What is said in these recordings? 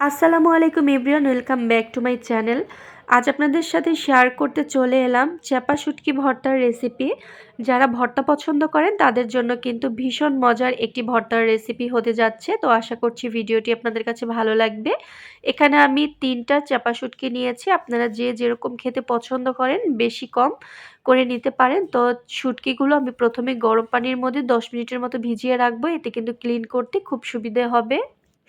আসসালামু আলাইকুম everyone, welcome back to my channel. আজ আপনাদের সাথে শেয়ার করতে চলে এলাম চাপা শুটকি ভর্তার রেসিপি। যারা ভর্তা পছন্দ করেন, তাদের জন্য কিন্তু ভীষণ মজার একটি ভর্তার রেসিপি হতে যাচ্ছে। তো আশা করছি ভিডিওটি আপনাদের কাছে ভালো লাগবে। এখানে আমি তিনটা চাপা শুটকি নিয়েছি। আপনারা যে যেরকম খেতে পছন্দ করেন, বেশি কম করে নিতে পারেন। তো শুটকিগুলো আমি প্রথমে গরম পানির মধ্যে দশ মিনিটের মতো ভিজিয়ে রাখব। এতে কিন্তু ক্লিন করতে খুব সুবিধে হবে।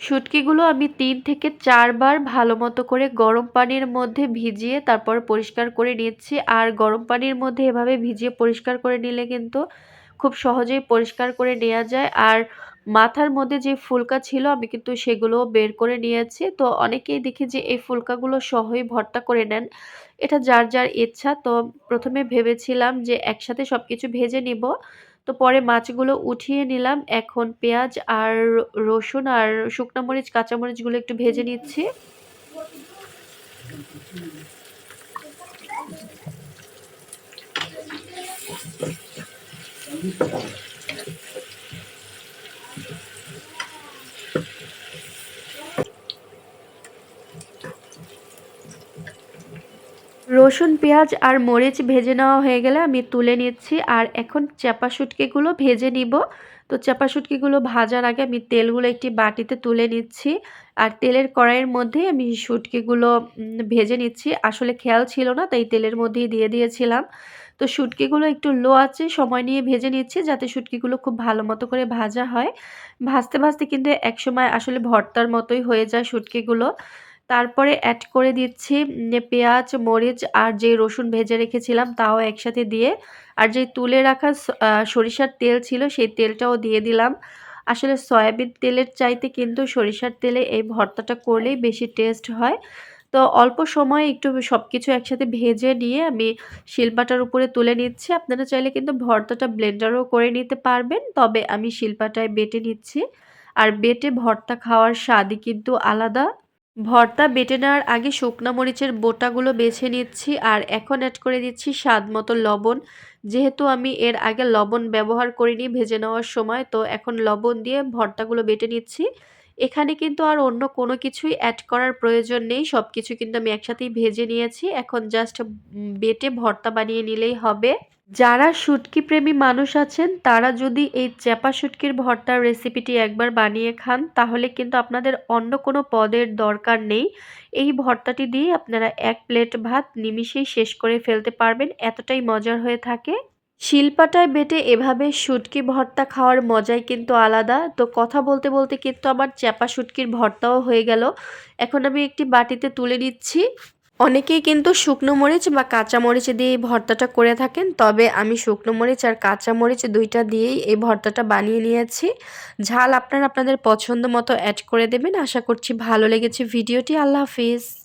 শুটকিগুলো আমি তিন থেকে চারবার ভালো মতো করে গরম পানির মধ্যে ভিজিয়ে তারপর পরিষ্কার করে নিচ্ছি। আর গরম পানির মধ্যে এভাবে ভিজিয়ে পরিষ্কার করে নিলে কিন্তু খুব সহজেই পরিষ্কার করে নেওয়া যায়। আর মাথার মধ্যে যে ফুলকা ছিল আমি কিন্তু সেগুলো বের করে নিয়েছি। তো অনেকেই দেখি যে এই ফুলকাগুলো সহই ভর্তা করে নেন। এটা যার যার ইচ্ছা। তো প্রথমে ভেবেছিলাম যে একসাথে সব কিছু ভেজে নিব। তো পরে মাছগুলো উঠিয়ে নিলাম। এখন পেঁয়াজ আর রসুন আর শুকনো মরিচ কাঁচামরিচগুলো একটু ভেজে নিচ্ছি। রসুন, পেঁয়াজ আর মরিচ ভেজে নেওয়া হয়ে গেলে আমি তুলে নিচ্ছি। আর এখন চাপা শুটকিগুলো ভেজে নিব। তো চাপা শুটকিগুলো ভাজার আগে আমি তেলগুলো একটি বাটিতে তুলে নিচ্ছি। আর তেলের কড়াইয়ের মধ্যেই আমি শুটকিগুলো ভেজে নিচ্ছি। আসলে খেয়াল ছিল না, তাই তেলের মধ্যেই দিয়ে দিয়েছিলাম। তো শুটকিগুলো একটু লো আছে, সময় নিয়ে ভেজে নিচ্ছি যাতে শুটকিগুলো খুব ভালো মতো করে ভাজা হয়। ভাজতে ভাজতে কিন্তু একসময় আসলে ভর্তার মতোই হয়ে যায় শুটকিগুলো। তারপরে অ্যাড করে দিচ্ছি পেঁয়াজ, মরিচ আর যে রসুন ভেজে রেখেছিলাম তাও একসাথে দিয়ে। আর যে তুলে রাখা সরিষার তেল ছিল সেই তেলটাও দিয়ে দিলাম। আসলে সয়াবিন তেলের চাইতে কিন্তু সরিষার তেলে এই ভর্তাটা করলেই বেশি টেস্ট হয়। তো অল্প সময়ে একটু সব কিছু একসাথে ভেজে নিয়ে আমি শিলপাটার উপরে তুলে নিচ্ছি। আপনারা চাইলে কিন্তু ভর্তাটা ব্লেন্ডারও করে নিতে পারবেন, তবে আমি শিলপাটায় বেটে নিচ্ছি। আর বেটে ভর্তা খাওয়ার স্বাদই কিন্তু আলাদা। ভর্তা বেটে নেওয়ার আগে শুকনা মরিচের বোটাগুলো বেছে নিচ্ছি আর এখন অ্যাড করে দিচ্ছি স্বাদ মতো লবণ। যেহেতু আমি এর আগে লবণ ব্যবহার করিনি ভেজে নেওয়ার সময়, তো এখন লবণ দিয়ে ভর্তাগুলো বেটে নিচ্ছি। এখানে কিন্তু আর অন্য কোনো কিছুই অ্যাড করার প্রয়োজন নেই সব কিছু কিন্তু আমি একসাথেই ভেজে নিয়েছি। এখন জাস্ট বেটে ভর্তা বানিয়ে নিলেই হবে। যারা শুটকি প্রেমী মানুষ আছেন, তারা যদি এই চ্যাপা শুটকির ভর্তার রেসিপিটি একবার বানিয়ে খান, তাহলে কিন্তু আপনাদের অন্য কোনো পদের দরকার নেই। এই ভর্তাটি দিয়ে আপনারা এক প্লেট ভাত নিমিশেই শেষ করে ফেলতে পারবেন, এতটাই মজার হয়ে থাকে। শিলপাটায় বেটে এভাবে শুটকি ভর্তা খাওয়ার মজাই কিন্তু আলাদা। তো কথা বলতে বলতে কিন্তু আমার চ্যাপা শুটকির ভর্তাও হয়ে গেল। এখন আমি একটি বাটিতে তুলে নিচ্ছি। অনেকেই কিন্তু শুকনো মরিচ বা কাঁচা মরিচ দিয়ে এই ভর্তাটা করে থাকেন, তবে আমি শুকনো মরিচ আর কাঁচা মরিচ দুইটা দিয়েই এই ভর্তাটা বানিয়ে নিয়েছি। ঝাল আপনারা আপনাদের পছন্দ মতো অ্যাড করে দেবেন। আশা করছি ভালো লেগেছে ভিডিওটি। আল্লাহ হাফিজ।